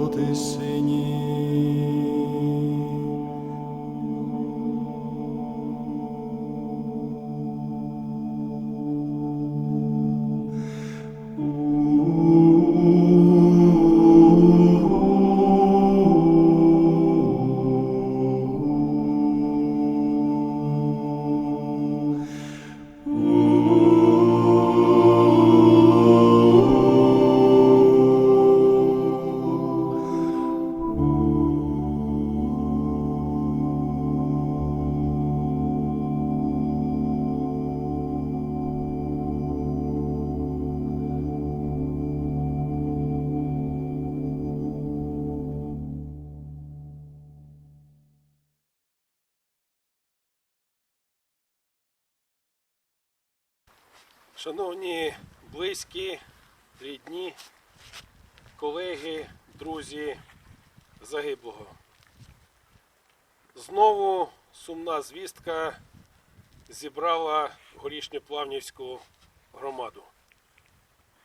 по Шановні близькі, рідні, колеги, друзі загиблого. Знову сумна звістка зібрала горішньоплавнівську громаду.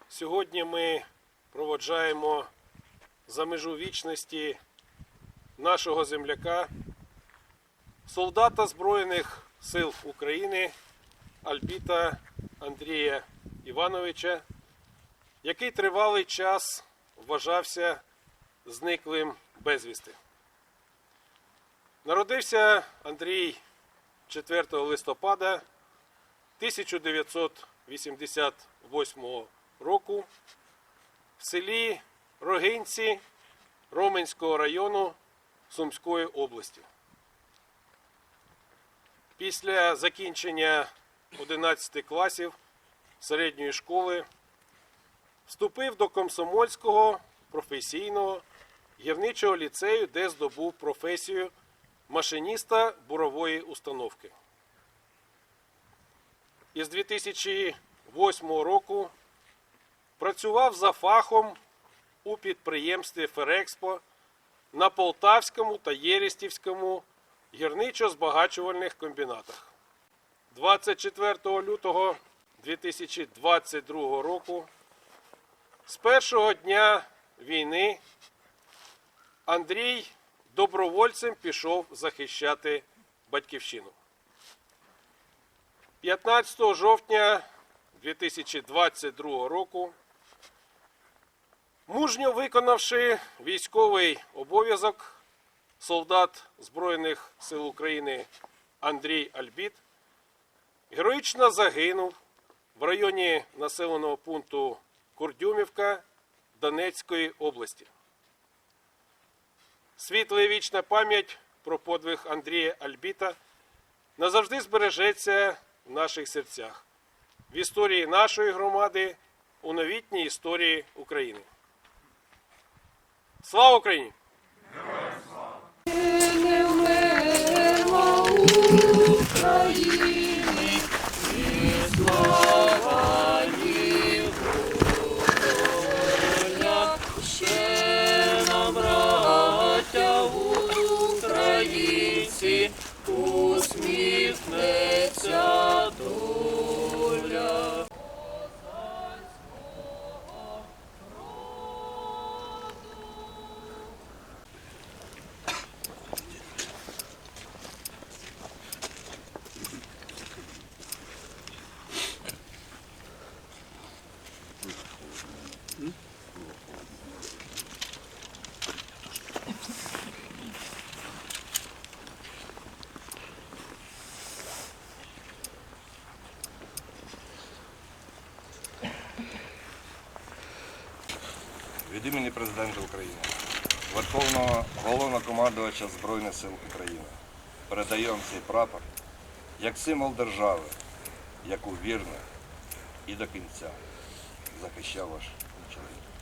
Сьогодні ми проводжаємо за межу вічності нашого земляка, солдата Збройних сил України Альбіта Андрія Івановича, який тривалий час вважався зниклим безвісти. Народився Андрій 4 листопада 1988 року в селі Рогинці Роменського району Сумської області. Після закінчення 11 класів середньої школи вступив до Комсомольського професійного гірничого ліцею, де здобув професію машиніста бурової установки. Із 2008 року працював за фахом у підприємстві Ферекспо на Полтавському та Єрістівському гірничо-збагачувальних комбінатах. 24 лютого 2022 року з першого дня війни Андрій добровольцем пішов захищати батьківщину. 15 жовтня 2022 року, мужньо виконавши військовий обов'язок, солдат Збройних сил України Андрій Альбіт героїчно загинув в районі населеного пункту Курдюмівка Донецької області. Світла і вічна пам'ять про подвиг Андрія Альбіта назавжди збережеться в наших серцях, в історії нашої громади, у новітній історії України. Слава Україні! Від імені Президента України, Верховного Головнокомандувача Збройних сил України передаємо цей прапор як символ держави, яку вірно і до кінця захищав ваш чоловік.